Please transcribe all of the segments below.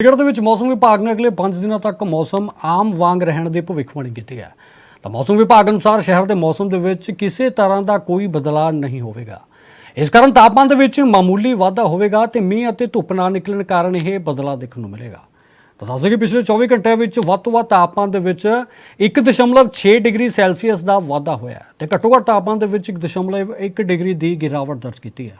ਚੰਡੀਗੜ੍ਹ ਦੇ ਵਿੱਚ ਮੌਸਮ ਵਿਭਾਗ ਨੇ ਅਗਲੇ 5 ਦਿਨਾਂ ਤੱਕ ਮੌਸਮ ਆਮ ਵਾਂਗ ਰਹਿਣ ਦੀ ਭਵਿੱਖਬਾਣੀ ਕੀਤੀ ਹੈ ਤਾਂ ਮੌਸਮ ਵਿਭਾਗ ਅਨੁਸਾਰ ਸ਼ਹਿਰ ਦੇ ਮੌਸਮ ਦੇ ਵਿੱਚ ਕਿਸੇ ਤਰ੍ਹਾਂ ਦਾ ਕੋਈ ਬਦਲਾਅ ਨਹੀਂ ਹੋਵੇਗਾ। ਇਸ ਕਾਰਨ ਤਾਪਮਾਨ ਦੇ ਵਿੱਚ ਮਾਮੂਲੀ ਵਾਧਾ ਹੋਵੇਗਾ ਤੇ ਮੀਂਹ ਅਤੇ ਧੁੱਪ ਨਾ ਨਿਕਲਣ ਕਾਰਨ ਇਹ ਬਦਲਾਅ ਦੇਖਣ ਨੂੰ ਮਿਲੇਗਾ। ਤਾਂ ਦੱਸਦੇ ਕਿ ਪਿਛਲੇ 24 ਘੰਟਿਆਂ ਵਿੱਚ ਵੱਧ ਤੋਂ ਵੱਧ ਤਾਪਮਾਨ ਦੇ ਵਿੱਚ 1.6 ਡਿਗਰੀ ਸੈਲਸੀਅਸ ਦਾ ਵਾਧਾ ਹੋਇਆ ਹੈ ਤੇ ਘੱਟੋ ਘੱਟ ਤਾਪਮਾਨ ਦੇ ਵਿੱਚ 1.1 ਡਿਗਰੀ ਦੀ ਗਿਰਾਵਟ ਦਰਜ ਕੀਤੀ ਹੈ।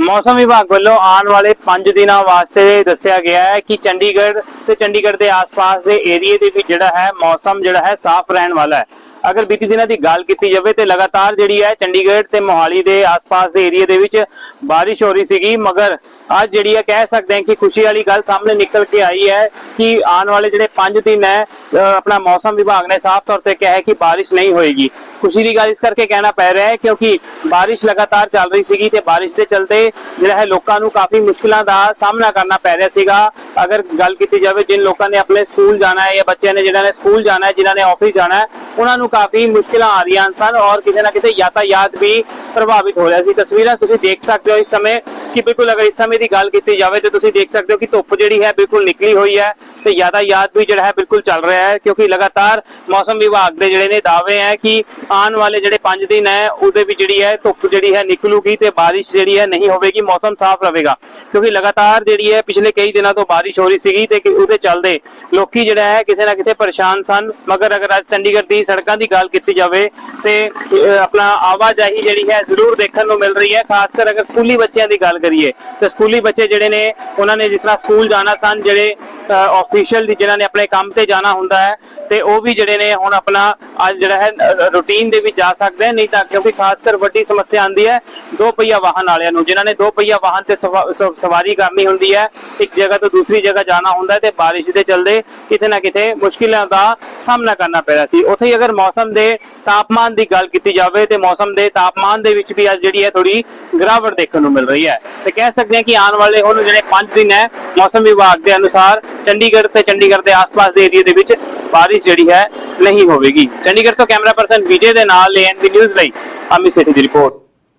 ਮੌਸਮ ਵਿਭਾਗ ਵੱਲੋਂ ਆਉਣ ਵਾਲੇ 5 ਦਿਨਾਂ ਵਾਸਤੇ ਦੱਸਿਆ ਗਿਆ ਹੈ ਕਿ ਚੰਡੀਗੜ੍ਹ ਤੇ ਚੰਡੀਗੜ੍ਹ ਦੇ ਆਸ-ਪਾਸ ਦੇ ਏਰੀਏ ਦੇ ਵਿੱਚ ਜਿਹੜਾ ਹੈ, ਮੌਸਮ ਜਿਹੜਾ ਹੈ, ਸਾਫ਼ ਰਹਿਣ ਵਾਲਾ ਹੈ। ਅਗਰ ਬੀਤੀ ਦਿਨਾਂ ਦੀ ਗੱਲ ਕੀਤੀ ਜਾਵੇ ਤੇ ਲਗਾਤਾਰ ਜਿਹੜੀ ਹੈ ਚੰਡੀਗੜ੍ਹ ਤੇ ਮੋਹਾਲੀ ਦੇ ਆਸ-ਪਾਸ ਦੇ ਏਰੀਏ ਦੇ ਵਿੱਚ ਬਾਰਿਸ਼ ਹੋ ਰਹੀ ਸੀਗੀ, ਮਗਰ ਅੱਜ ਜਿਹੜੀ ਹੈ ਕਹਿ ਸਕਦੇ ਹਾਂ ਕਿ ਖੁਸ਼ੀ ਵਾਲੀ ਗੱਲ ਸਾਹਮਣੇ ਨਿਕਲ ਕੇ ਆਈ ਹੈ ਕਿ ਆਉਣ ਵਾਲੇ ਜਿਹੜੇ 5 ਦਿਨ ਹੈ ਆਪਣਾ ਮੌਸਮ ਵਿਭਾਗ ਨੇ ਸਾਫ਼ ਤੌਰ ਤੇ ਕਿਹਾ ਹੈ ਕਿ ਬਾਰਿਸ਼ ਨਹੀਂ ਹੋਏਗੀ। ਖੁਸ਼ੀ ਦੀ ਗੱਲ ਇਸ ਕਰਕੇ ਕਹਿਣਾ ਪੈ ਰਿਹਾ ਹੈ ਕਿਉਂਕਿ ਬਾਰਿਸ਼ ਲਗਾਤਾਰ ਚੱਲ ਰਹੀ ਸੀਗੀ ਤੇ ਬਾਰਿਸ਼ ਦੇ ਚਲਦੇ ਜਿਹੜਾ ਹੈ ਲੋਕਾਂ ਨੂੰ ਕਾਫੀ ਮੁਸ਼ਕਲਾਂ ਦਾ ਸਾਹਮਣਾ ਕਰਨਾ ਪੈ ਰਿਹਾ ਸੀਗਾ। ਅਗਰ ਗੱਲ ਕੀਤੀ ਜਾਵੇ, ਜਿਨ ਲੋਕਾਂ ਨੇ ਆਪਣੇ ਸਕੂਲ ਜਾਣਾ ਹੈ ਜਾਂ ਬੱਚਿਆਂ ਨੇ ਜਿਹਨਾਂ ਨੇ ਸਕੂਲ ਜਾਣਾ ਹੈ, ਜਿਨ੍ਹਾਂ ਨੇ ਆਫਿਸ ਜਾਣਾ ਹੈ, ਉਹਨਾਂ ਨੂੰ ਕਾਫੀ ਮੁਸ਼ਕਲਾਂ ਆ ਰਹੀਆਂ ਸਨ ਔਰ ਕਿਤੇ ਨਾ ਕਿਤੇ ਯਾਤਾਯਾਤ ਵੀ ਪ੍ਰਭਾਵਿਤ ਹੋ ਰਿਹਾ ਸੀ। ਤਸਵੀਰਾਂ ਤੁਸੀਂ ਦੇਖ ਸਕਦੇ ਹੋ ਇਸ ਸਮੇਂ ਕਿ ਬਿਲਕੁਲ ਅਗਰ ਇਸ ਸਮੇਂ ਦੀ ਗੱਲ ਕੀਤੀ ਜਾਵੇ ਤੇ ਤੁਸੀਂ ਦੇਖ ਸਕਦੇ ਹੋ ਕਿ ਧੁੱਪ ਜਿਹੜੀ ਹੈ ਬਿਲਕੁਲ ਨਿਕਲੀ ਹੋਈ ਹੈ ਤੇ ਯਾਤਾਯਾਤ ਵੀ ਜਿਹੜਾ ਹੈ ਬਿਲਕੁਲ ਚੱਲ ਰਿਹਾ ਹੈ, ਕਿਉਂਕਿ ਲਗਾਤਾਰ ਮੌਸਮ ਵਿਭਾਗ ਦੇ ਜਿਹੜੇ ਨੇ ਦਾਅਵੇ ਹੈ ਕਿ ਆਉਣ ਵਾਲੇ ਜਿਹੜੇ 5 ਦਿਨ ਹੈ, ਉਹਦੇ ਵਿੱਚ ਜਿਹੜੀ ਹੈ ਧੁੱਪ ਜਿਹੜੀ ਹੈ ਨਿਕਲੂਗੀ ਤੇ ਬਾਰਿਸ਼ ਜਿਹੜੀ ਹੈ ਨਹੀਂ ਹੋਵੇਗੀ, ਮੌਸਮ ਸਾਫ਼ ਰਹੇਗਾ। ਕਿਉਂਕਿ ਲਗਾਤਾਰ ਜਿਹੜੀ ਹੈ ਪਿਛਲੇ ਕਈ ਦਿਨਾਂ ਤੋਂ ਬਾਰਿਸ਼ ਹੋ ਰਹੀ ਸੀਗੀ ਤੇ ਉਹਦੇ ਚੱਲਦੇ ਲੋਕੀ ਜਿਹੜਾ ਹੈ ਕਿਸੇ ਨਾ ਕਿਸੇ ਪਰੇਸ਼ਾਨ ਸਨ। ਮਗਰ ਅਗਰ ਅੱਜ ਚੰਡੀਗੜ੍ਹ ਦੀ ਸੜਕਾਂ ਦੀ ਗੱਲ ਕੀਤੀ ਜਾਵੇ ਤੇ ਆਪਣਾ ਆਵਾਜਾਈ ਜਿਹੜੀ ਹੈ ਜ਼ਰੂਰ ਦੇਖਣ ਨੂੰ ਮਿਲ ਰਹੀ ਹੈ ਖਾਸ ਕਰ ਅਗਰ ਸਕੂਲੀ ਬੱਚਿਆਂ ਦੀ ਗੱਲ ਕਰੀਏ। ਤੇ ਸਕੂਲੀ ਬੱਚੇ ਜਿਹੜੇ ਨੇ ਉਹਨਾਂ ਨੇ ਜਿਸ ਤਰ੍ਹਾਂ ਸਕੂਲ ਜਾਣਾ ਸਨ ਜਿਹੜੇ ਆਫੀਸ਼ੀਅਲ ਜਿਨ੍ਹਾਂ ਨੇ ਆਪਣੇ ਕੰਮ ਤੇ ਜਾਣਾ ਹੁੰਦਾ ਹੈ ਤੇ ਉਹ ਵੀ ਜਿਹੜੇ ਨੇ ਹੁਣ ਆਪਣਾ ਅੱਜ ਜਿਹੜਾ ਹੈ ਰੂਟੀਨ ਦੇ ਵਿੱਚ ਜਾ ਸਕਦੇ ਨਹੀਂ ਤਾਂ ਕਿਉਂਕਿ ਖਾਸ ਕਰ ਵੱਡੀ ਸਮੱਸਿਆ ਆਂਦੀ ਹੈ ਦੋ ਪਹੀਆ ਵਾਹਨ ਵਾਲਿਆਂ ਨੂੰ, ਜਿਨ੍ਹਾਂ ਨੇ ਦੋ ਪਹੀਆ ਵਾਹਨ ਤੇ ਸਵਾਰੀ ਕਰਨੀ ਹੁੰਦੀ ਹੈ, ਇੱਕ ਜਗ੍ਹਾ ਤੋਂ ਦੂਸਰੀ ਜਗ੍ਹਾ ਜਾਣਾ ਹੁੰਦਾ ਤੇ ਬਾਰਿਸ਼ ਦੇ ਚਲਦੇ ਕਿਤੇ ਨਾ ਕਿਤੇ ਮੁਸ਼ਕਿਲਾਂ ਦਾ ਸਾਹਮਣਾ ਕਰਨਾ ਪੈ ਰਿਹਾ ਸੀ। ਉੱਥੇ ਹੀ ਅਗਰ ਮੌਸਮ ਦੇ ਤਾਪਮਾਨ ਦੀ ਗੱਲ ਕੀਤੀ ਜਾਵੇ ਤੇ ਮੌਸਮ ਦੇ ਤਾਪਮਾਨ ਦੇ ਵਿੱਚ ਵੀ ਅੱਜ ਜਿਹੜੀ ਹੈ ਥੋੜੀ ਗਿਰਾਵਟ ਦੇਖਣ ਨੂੰ ਮਿਲ ਰਹੀ ਹੈ। ਤੇ ਕਹਿ ਸਕਦੇ ਹਾਂ ਕਿ ਆਉਣ ਵਾਲੇ ਹੁਣ ਜਿਹੜੇ 5 ਦਿਨ ਹੈ, ਮੌਸਮ ਵਿਭਾਗ ਦੇ ਅਨੁਸਾਰ ਚੰਡੀਗੜ੍ਹ ਤੇ ਚੰਡੀਗੜ੍ਹ ਦੇ ਆਸ-ਪਾਸ ਦੇ ਏਰੀਆ ਦੇ ਵਿੱਚ ਬਾਰਿਸ਼ ਜਿਹੜੀ ਹੈ ਨਹੀਂ ਹੋਵੇਗੀ। ਚੰਡੀਗੜ੍ਹ ਤੋਂ ਕੈਮਰਾ ਪਰਸਨ ਵਿਜੇ ਦੇ ਨਾਲ ਐਨਬੀ ਨਿਊਜ਼ ਲਈ, ਅਮਿਤ ਸੇਠੀ ਦੀ ਰਿਪੋਰਟ।